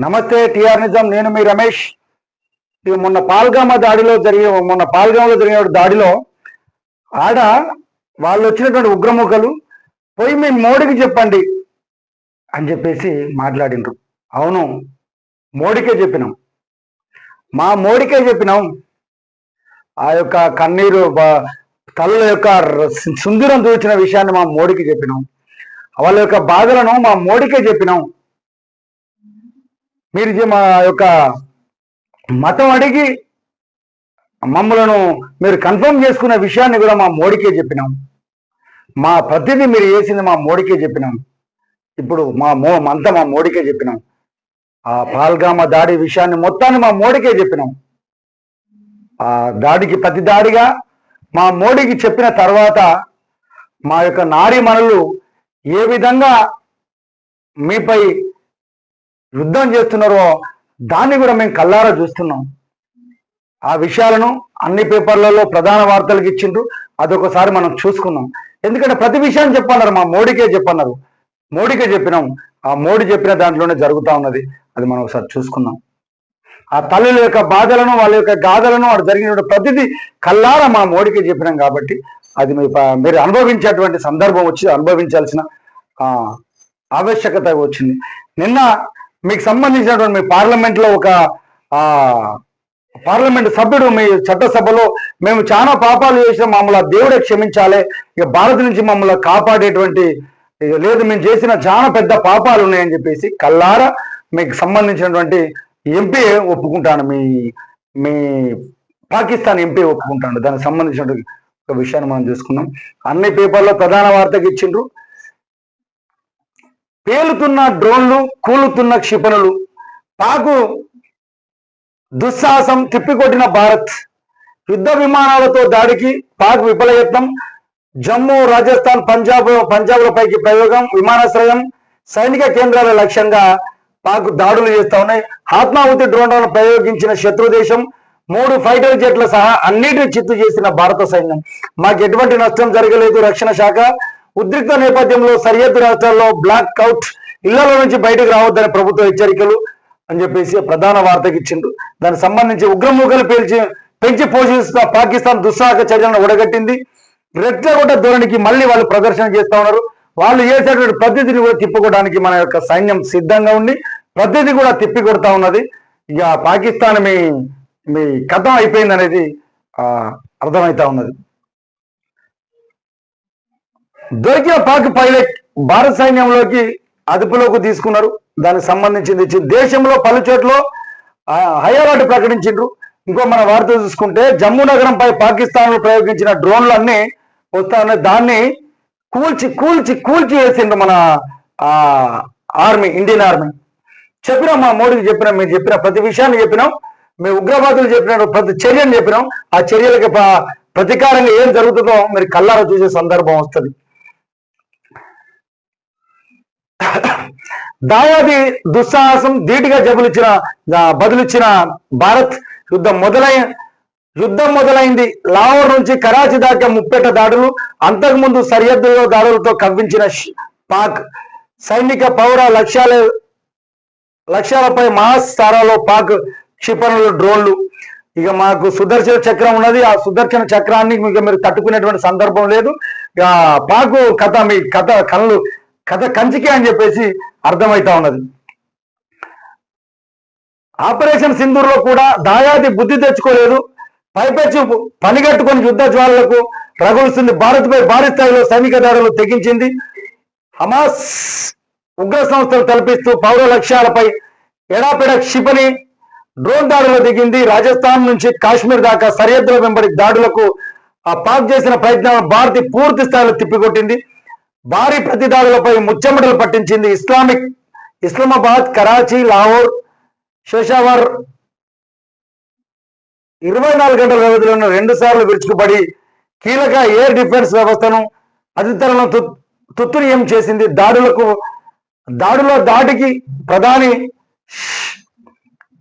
నమస్తే టిఆర్ నిజం నేను మీ రమేష్. మొన్న పాల్గామ దాడిలో జరిగే మొన్న పాల్గామలో జరిగిన దాడిలో ఆడ వాళ్ళు వచ్చినటువంటి ఉగ్రముఖలు పోయి మీ మోడీకి చెప్పండి అని చెప్పేసి మాట్లాడిండ్రు. అవును మోడీకే చెప్పినాం. మా మోడీకే చెప్పినాం. ఆ యొక్క కన్నీరు బ- తల్లుల యొక్క సుందరం చూచిన విషయాన్ని మా మోడీకి చెప్పినాం. వాళ్ళ యొక్క బాధలను మా మోడీకే చెప్పినాం. మీరు మా యొక్క మతం అడిగి మమ్మలను మీరు కన్ఫర్మ్ చేసుకున్న విషయాన్ని కూడా మా మోడీకే చెప్పినాం. మా ప్రతిదీ మీరు చేసింది మా మోడీకే చెప్పినాం. ఇప్పుడు మా మో అంతా మా మోడీకే చెప్పినాం. ఆ పాల్గామ దాడి విషయాన్ని మొత్తాన్ని మా మోడీకే చెప్పినాం. ఆ దాడికి ప్రతి దాడిగా మా మోడీకి చెప్పిన తర్వాత మా యొక్క నారీమణులు ఏ విధంగా మీపై యుద్ధం చేస్తున్నారో దాన్ని కూడా మేము కల్లారా చూస్తున్నాం. ఆ విషయాలను అన్ని పేపర్లలో ప్రధాన వార్తలకు ఇచ్చిండ్రు. అదొకసారి మనం చూసుకున్నాం ఎందుకంటే ప్రతి విషయాన్ని చెప్పన్నారు మా మోడీకే చెప్పన్నారు. మోడీకే చెప్పినాం. ఆ మోడీ చెప్పిన దాంట్లోనే జరుగుతూ ఉన్నది. అది మనం ఒకసారి చూసుకున్నాం ఆ తల్లుల యొక్క బాధలను వాళ్ళ యొక్క గాథలను వాడు జరిగిన ప్రతిదీ కల్లారా మా మోడీకి చెప్పినాం కాబట్టి అది మీరు అనుభవించేటువంటి సందర్భం వచ్చి అనుభవించాల్సిన ఆవశ్యకత వచ్చింది. నిన్న మీకు సంబంధించినటువంటి మీ పార్లమెంట్లో ఒక పార్లమెంట్ సభ్యుడు మీ చట్టసభలో మేము చాలా పాపాలు చేసిన మమ్మల్ని దేవుడే క్షమించాలి. ఇక భారత్ నుంచి మమ్మల్ని కాపాడేటువంటి ఇక లేదు మేము చేసిన చాలా పెద్ద పాపాలు ఉన్నాయని చెప్పేసి కల్లారా మీకు సంబంధించినటువంటి ఎంపీ ఒప్పుకుంటాను మీ మీ పాకిస్తాన్ ఎంపీ ఒప్పుకుంటాను. దానికి సంబంధించిన ఒక విషయాన్ని మనం చూసుకున్నాం అన్ని పేపర్లో ప్రధాన వార్తకి ఇచ్చిండ్రు. పేలుతున్న డ్రోన్లు కూలుతున్న క్షిపణులు పాకు దుస్సాహసం తిప్పికొట్టిన భారత్ యుద్ధ విమానాలతో దాడికి పాక్ విఫలయత్నం జమ్మూ రాజస్థాన్ పంజాబ్ పంజాబ్లపైకి ప్రయోగం విమానాశ్రయం సైనిక కేంద్రాల లక్ష్యంగా పాక్ దాడులు చేస్తా ఉన్నాయి. ఆత్మాహుతి డ్రోన్లను ప్రయోగించిన శత్రు దేశం మూడు ఫైటర్ జెట్ల సహా అన్నిటిని చిత్తు చేసిన భారత సైన్యం. మాకు ఎటువంటి నష్టం జరగలేదు రక్షణ శాఖ. ఉద్రిక్త నేపథ్యంలో సరిహద్దు రాష్ట్రాల్లో బ్లాక్ అవుట్ ఇళ్ళలో నుంచి బయటకు రావద్దని ప్రభుత్వ హెచ్చరికలు అని చెప్పేసి ప్రధాన వార్తకి ఇచ్చిండు దానికి సంబంధించి ఉగ్రముఖలు పేల్చి పెంచి పోషిస్తున్న పాకిస్తాన్ దుస్సాహక చర్యలను ఒడగట్టింది. రెట్లగొట్ట ధోరణికి మళ్ళీ వాళ్ళు ప్రదర్శన చేస్తూ ఉన్నారు. వాళ్ళు చేసేటువంటి పద్ధతిని కూడా తిప్పుకోవడానికి మన యొక్క సైన్యం సిద్ధంగా ఉంది. పద్ధతి కూడా తిప్పి కొడతా ఉన్నది. ఇక పాకిస్తాన్ మీ మీ కథం అయిపోయింది అనేది అర్థమవుతా ఉన్నది. దొరికిన పాక్ పైలట్ భారత సైన్యంలోకి అదుపులోకి తీసుకున్నారు. దానికి సంబంధించింది దేశంలో పలు చోట్ల హై అలర్ట్ ప్రకటించిండ్రు. ఇంకో మన వార్త చూసుకుంటే జమ్మూ నగరంపై పాకిస్తాన్ ప్రయోగించిన డ్రోన్లు అన్ని వస్తా దాన్ని కూల్చి కూల్చి కూల్చి వేసిండ్రు మన ఆ ఆర్మీ ఇండియన్ ఆర్మీ. చెప్పినాం మా మోడీకి చెప్పినాం మీరు చెప్పిన ప్రతి విషయాన్ని చెప్పినాం. మేము ఉగ్రవాదులు చెప్పిన ప్రతి చర్యను చెప్పినాం. ఆ చర్యలకి ప్రతీకారంగా ఏం జరుగుతుందో మీరు కల్లారా చూసే సందర్భం వస్తుంది. దాయాది దుస్సాహసం ధీటుగా జబులిచ్చిన బదులిచ్చిన భారత్ యుద్ధం మొదలై యుద్ధం మొదలైంది. లాహోర్ నుంచి కరాచీ దాకా ముప్పేట దాడులు అంతకుముందు సరిహద్దులో దాడులతో కవ్వించిన పాక్ సైనిక పౌర లక్ష్యాల లక్ష్యాలపై మహాస్థారాలో పాక్ క్షిపణులు డ్రోన్లు. ఇక మాకు సుదర్శన చక్రం ఉన్నది. ఆ సుదర్శన చక్రాన్ని మీకు మీరు తట్టుకునేటువంటి సందర్భం లేదు. ఇక పాకు కథ మీ కథ కళ్ళు కథ కంచికే అని చెప్పేసి అర్థమైతా ఉన్నది. ఆపరేషన్ సింధూర్లో కూడా దాయాది బుద్ధి తెచ్చుకోలేదు. పైపెచ్చు పనిగట్టుకొని యుద్ధ జ్వాలలకు రగులుస్తుంది. భారత్పై భారీ స్థాయిలో సైనిక దాడులు తెగించింది. హమాస్ ఉగ్ర సంస్థలు తలపిస్తూ పౌర లక్ష్యాలపై ఎడాపెడ క్షిపణి డ్రోన్ దాడులు దిగింది. రాజస్థాన్ నుంచి కాశ్మీర్ దాకా సరిహద్దుల వెంబడి దాడులకు ఆ పాక్ చేసిన ప్రయత్నాలను భారతి పూర్తి స్థాయిలో తిప్పికొట్టింది. భారీ ప్రతిదాడులపై ముచ్చెమటలు పట్టించింది ఇస్లామిక్ ఇస్లామాబాద్ కరాచీ లాహోర్ షోషావర్ ఇరవై నాలుగు గంటల వ్యవధిలో రెండు సార్లు విరుచుకుపడి కీలక ఎయిర్ డిఫెన్స్ వ్యవస్థను అధితరణ తుత్తునియం చేసింది దాడులకు దాడిలో దాటికి ప్రధాని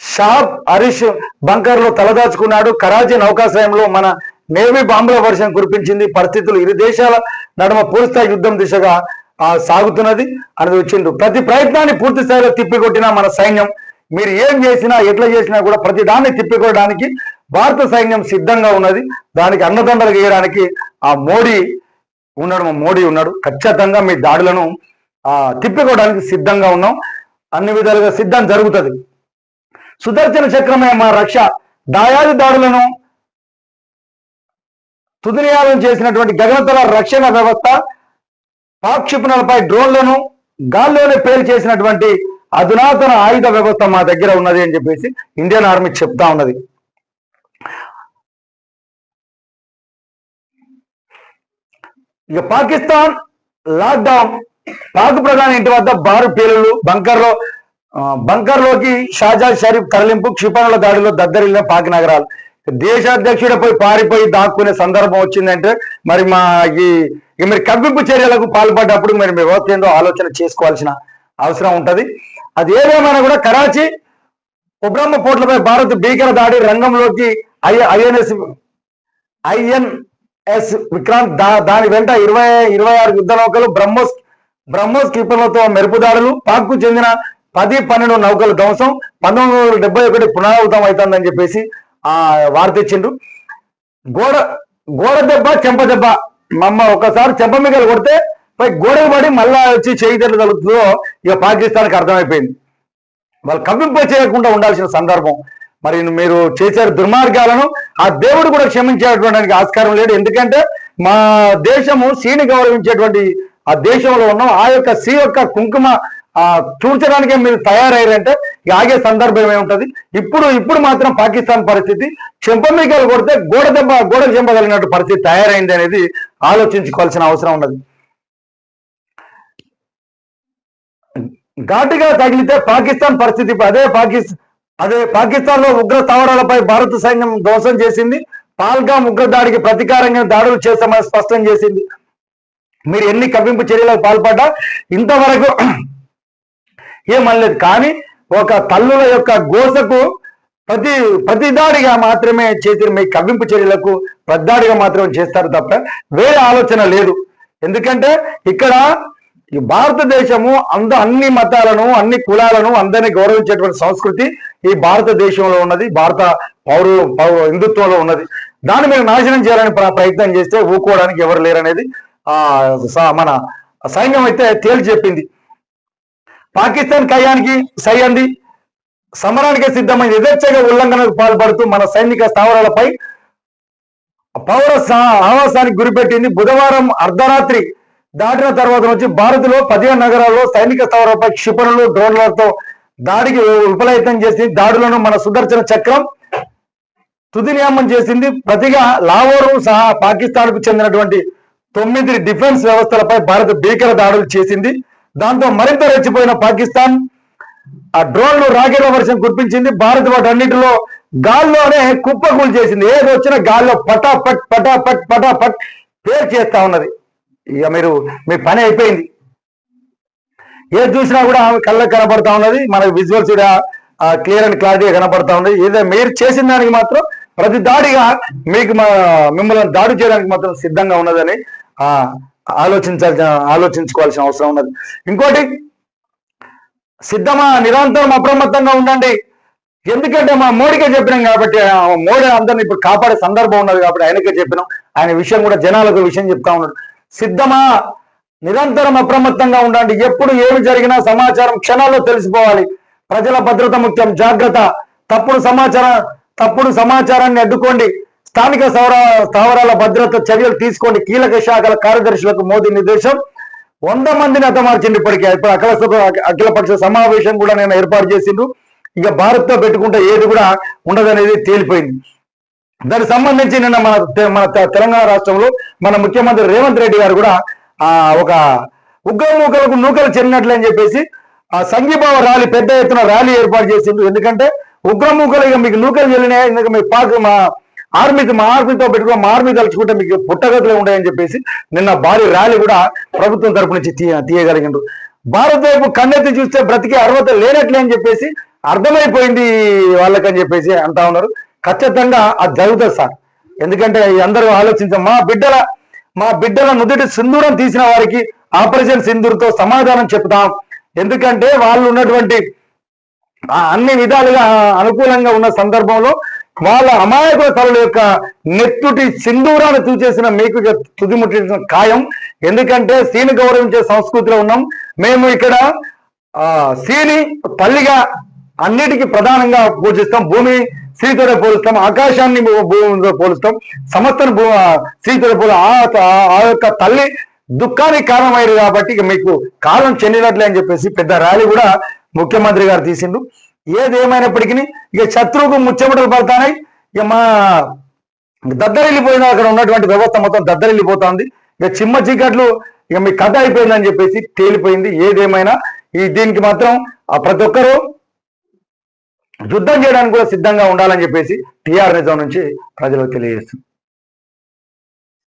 షాబ్ హరీష్ బంకర్లో తలదాచుకున్నాడు. కరాచీ నౌకాశ్రయంలో మన నేవీ బాంబుల వర్షం కురిపించింది. పరిస్థితులు ఇరు దేశాల నడుమ పూర్తిస్థాయి యుద్ధం దిశగా సాగుతున్నది. అనేది వచ్చిండు ప్రతి ప్రయత్నాన్ని పూర్తి స్థాయిలో తిప్పికొట్టిన మన సైన్యం. మీరు ఏం చేసినా ఎట్లా చేసినా కూడా ప్రతి దాన్ని తిప్పికొట్టడానికి భారత సైన్యం సిద్ధంగా ఉన్నది. దానికి అన్నదండలు గీయడానికి ఆ మోడీ ఉన్నాడు. మా మోడీ ఉన్నాడు. ఖచ్చితంగా మీ దాడులను ఆ తిప్పికోవడానికి సిద్ధంగా ఉన్నాం. అన్ని విధాలుగా సిద్ధం జరుగుతుంది. సుదర్శన చక్రమే మా రక్ష. దాయాది దాడులను తుదినియాలం చేసినటువంటి గగనతల రక్షణ వ్యవస్థ పాక్ క్షిపణులపై డ్రోన్లను గాల్లోనే పేరు చేసినటువంటి అధునాతన ఆయుధ వ్యవస్థ మా దగ్గర ఉన్నది అని చెప్పేసి ఇండియన్ ఆర్మీ చెప్తా ఉన్నది. ఇక పాకిస్తాన్ లాక్డౌన్ పాక్ ప్రధాని ఇంటి వద్ద బారు పేలులు బంకర్లో బంకర్లోకి షాజా షరీఫ్ తరలింపు క్షిపణుల దాడిలో దద్దరిల్లిన పాక్ నగరాలు. దేశాధ్యక్షుడిపై పారిపోయి దాక్కునే సందర్భం వచ్చిందంటే మరి మా ఈ మీరు కవ్వింపు చర్యలకు పాల్పడ్డప్పుడు మరి మీ వ్యవస్థ ఏందో ఆలోచన చేసుకోవాల్సిన అవసరం ఉంటుంది. అది ఏదేమైనా కూడా కరాచీ ఉబ్రహ్మ పోట్లపై భారత్ భీకర దాడి రంగంలోకి ఐ ఐఎన్ఎస్ ఐఎన్ఎస్ విక్రాంత్ దాని వెంట ఇరవై ఇరవై ఆరు యుద్ధ నౌకలు బ్రహ్మోస్ బ్రహ్మోస్ క్షిపణులతో మెరుపుదాడులు పాక్కు చెందిన పది పన్నెండు నౌకల ధ్వంసం పంతొమ్మిది వందల డెబ్బై ఒకటి పునరావృతం అవుతుందని చెప్పేసి వార్త ఇచ్చిండ్రు గోడ గోడ దెబ్బ చెంప దెబ్బ. మమ్మ ఒకసారి చెంప మిగలు కొడితే పై గోడకు పడి మళ్ళా వచ్చి చేయి తగ్గుతుందో ఇక పాకిస్తాన్కి అర్థమైపోయింది. వాళ్ళు కవ్వింప చేయకుండా ఉండాల్సిన సందర్భం. మరి మీరు చేసే దుర్మార్గాలను ఆ దేవుడు కూడా క్షమించేటువంటి ఆస్కారం లేడు ఎందుకంటే మా దేశము సీని గౌరవించేటువంటి ఆ దేశంలో ఉన్నాం. ఆ యొక్క సీ యొక్క కుంకుమ ఆ మీరు తయారయ్యారంటే ఆగే సందర్భం ఏముంటది? ఇప్పుడు ఇప్పుడు మాత్రం పాకిస్తాన్ పరిస్థితి చెంపమీకలు కొడితే గోడ దెబ్బ గోడకు చెంపగలిగినట్టు పరిస్థితి తయారైంది అనేది ఆలోచించుకోవాల్సిన అవసరం ఉన్నది. ఘాటుగా తగిలితే పాకిస్తాన్ పరిస్థితి అదే పాకిస్తాన్ అదే పాకిస్తాన్లో ఉగ్ర స్థావరాలపై భారత సైన్యం ధ్వంసం చేసింది. పాల్గాం ఉగ్ర దాడికి ప్రతీకారంగా దాడులు చేస్తామని స్పష్టం చేసింది. మీరు ఎన్ని కవ్వింపు చర్యలకు పాల్పడ్డా? ఇంతవరకు ఏమనలేదు. కానీ ఒక తల్లుల యొక్క గోసకు ప్రతి ప్రతి దాడిగా మాత్రమే చేసిన మీ కవ్వింపు చర్యలకు ప్రతిదాడిగా మాత్రమే చేస్తారు తప్ప వేరే ఆలోచన లేదు. ఎందుకంటే ఇక్కడ ఈ భారతదేశము అంద అన్ని మతాలను అన్ని కులాలను అందరిని గౌరవించేటువంటి సంస్కృతి ఈ భారతదేశంలో ఉన్నది. భారత పౌరు పౌర హిందుత్వంలో ఉన్నది. దాన్ని మీరు నాశనం చేయాలని ప్ర- ప్రయత్నం చేస్తే ఊకోవడానికి ఎవరు లేరనేది ఆ స- మన సైన్యం అయితే తేల్చి చెప్పింది. పాకిస్తాన్ కయానికి సై అంది. సమరానికి సిద్ధమైన యథేచ్ఛగా ఉల్లంఘనకు పాల్పడుతూ మన సైనిక స్థావరాలపై పౌర ఆవాసానికి గురిపెట్టింది. బుధవారం అర్ధరాత్రి దాటిన తర్వాత నుంచి భారత్లో పదిహేను నగరాల్లో సైనిక స్థావరాలపై క్షిపణులు డ్రోన్లతో దాడికి విఫలయత్నం చేసింది. దాడులను మన సుదర్శన చక్రం తుది నియామం చేసింది. ప్రతిగా లాహోరు సహా పాకిస్తాన్కు చెందినటువంటి తొమ్మిది డిఫెన్స్ వ్యవస్థలపై భారత్ భీకర దాడులు చేసింది. దాంతో మరింత రెచ్చిపోయిన పాకిస్తాన్ ఆ డ్రోన్లు రాకెట్ల వర్షం కురిపించింది. భారత్ వాటన్నిటిలో గాల్లోనే కుప్పకూలు చేసింది ఏది వచ్చినా గాల్లో పటాపట్ పటాపట్ పటాపట్ పేరు చేస్తా ఉన్నది. ఇక మీరు మీ పని అయిపోయింది. ఏది చూసినా కూడా ఆమె కళ్ళకు కనపడతా ఉన్నది. మనకి విజువల్స్ కూడా క్లియర్ అండ్ క్లారిటీగా కనపడతా ఉంది. ఏదో మీరు చేసిన దానికి మాత్రం ప్రతి దాడిగా మీకు మా మిమ్మల్ని దాడి చేయడానికి మాత్రం సిద్ధంగా ఉన్నదని ఆ ఆలోచించాల్సిన ఆలోచించుకోవాల్సిన అవసరం ఉన్నది. ఇంకోటి సిద్ధమా నిరంతరం అప్రమత్తంగా ఉండండి. ఎందుకంటే మా మోడీకే చెప్పినాం కాబట్టి మోడీ అందరిని ఇప్పుడు కాపాడే సందర్భం ఉన్నది కాబట్టి ఆయనకే చెప్పినాం. ఆయన విషయం కూడా జనాలకు విషయం చెప్తా ఉన్నాడు. సిద్ధమా నిరంతరం అప్రమత్తంగా ఉండండి. ఎప్పుడు ఏమి జరిగినా సమాచారం క్షణాల్లో తెలిసిపోవాలి. ప్రజల భద్రత ముఖ్యం. జాగ్రత్త. తప్పుడు సమాచారం తప్పుడు సమాచారాన్ని అడ్డుకోండి. స్థానిక స్థావరాల భద్రత చర్యలు తీసుకోండి. కీలక శాఖల కార్యదర్శులకు మోదీ నిర్దేశం. వంద మందిని హతమార్చింది ఇప్పటికే. ఇప్పుడు అఖిల సభ అఖిలపక్ష సమావేశం కూడా నేను ఏర్పాటు చేసిండు. ఇక భారత్తో పెట్టుకుంటే ఏది కూడా ఉండదనేది తేలిపోయింది. దానికి సంబంధించి నిన్న మన తె- మన తెలంగాణ రాష్ట్రంలో మన ముఖ్యమంత్రి రేవంత్ రెడ్డి గారు కూడా ఆ ఒక ఉగ్ర నూకలకు నూకలు చెందినట్లు అని చెప్పేసి ఆ సంఘీభావ ర్యాలీ పెద్ద ఎత్తున ర్యాలీ ఏర్పాటు చేసిండు. ఎందుకంటే ఉగ్రమూకలు ఇక మీకు నూకలు చెల్లినాయి ఇంకా మీ పాక మా ఆర్మీకి మా ఆర్మీతో పెట్టుకో మా ఆర్మీ తలుచుకుంటే మీకు పుట్టగతులే ఉంటాయని చెప్పేసి నిన్న భారీ ర్యాలీ కూడా ప్రభుత్వం తరపు నుంచి తీయ తీయగలిగిండు కన్నెత్తి చూస్తే బ్రతికే అర్హత లేనట్లే అని చెప్పేసి అర్థమైపోయింది వాళ్ళకని చెప్పేసి అంటా ఉన్నారు. ఖచ్చితంగా అది జరుగుతుంది సార్. ఎందుకంటే అందరూ ఆలోచించాం మా బిడ్డల మా బిడ్డల నుదుటి సింధూరం తీసిన వారికి ఆపరేషన్ సింధూర్తో సమాధానం చెప్తాం. ఎందుకంటే వాళ్ళు ఉన్నటువంటి అన్ని విధాలుగా అనుకూలంగా ఉన్న సందర్భంలో వాళ్ళ అమాయకుల తలల యొక్క నెత్తుటి సింధూరాన్ని చూచేసిన మీకు ఇక తుదిముట్టిన ఖాయం. ఎందుకంటే సీని గౌరవించే సంస్కృతిలో ఉన్నాం. మేము ఇక్కడ ఆ సీని తల్లిగా అన్నిటికీ ప్రధానంగా పూజిస్తాం. భూమి శ్రీతోనే పోలుస్తాం. ఆకాశాన్ని భూమితో పోలుస్తాం. సమస్తను భూ శ్రీతోనే పోలు ఆ ఆ యొక్క తల్లి దుఃఖానికి కారణమైంది కాబట్టి ఇక మీకు కాలం చెందినట్లే అని చెప్పేసి పెద్ద ర్యాలీ కూడా ముఖ్యమంత్రి గారు తీసిండు. ఏది ఇక శత్రువుకు ముచ్చమటలు పడతాయి ఇక మా దద్దరిల్లిపోయిన అక్కడ ఉన్నటువంటి వ్యవస్థ మొత్తం దద్దరిల్లిపోతుంది. ఇక చిమ్మ చీకట్లు ఇక మీ కథ అయిపోయిందని చెప్పేసి తేలిపోయింది. ఏదేమైనా ఈ దీనికి మాత్రం ఆ ప్రతి ఒక్కరూ యుద్ధం చేయడానికి కూడా సిద్ధంగా ఉండాలని చెప్పేసి టీఆర్ నిజం నుంచి ప్రజలకు తెలియజేస్తుంది.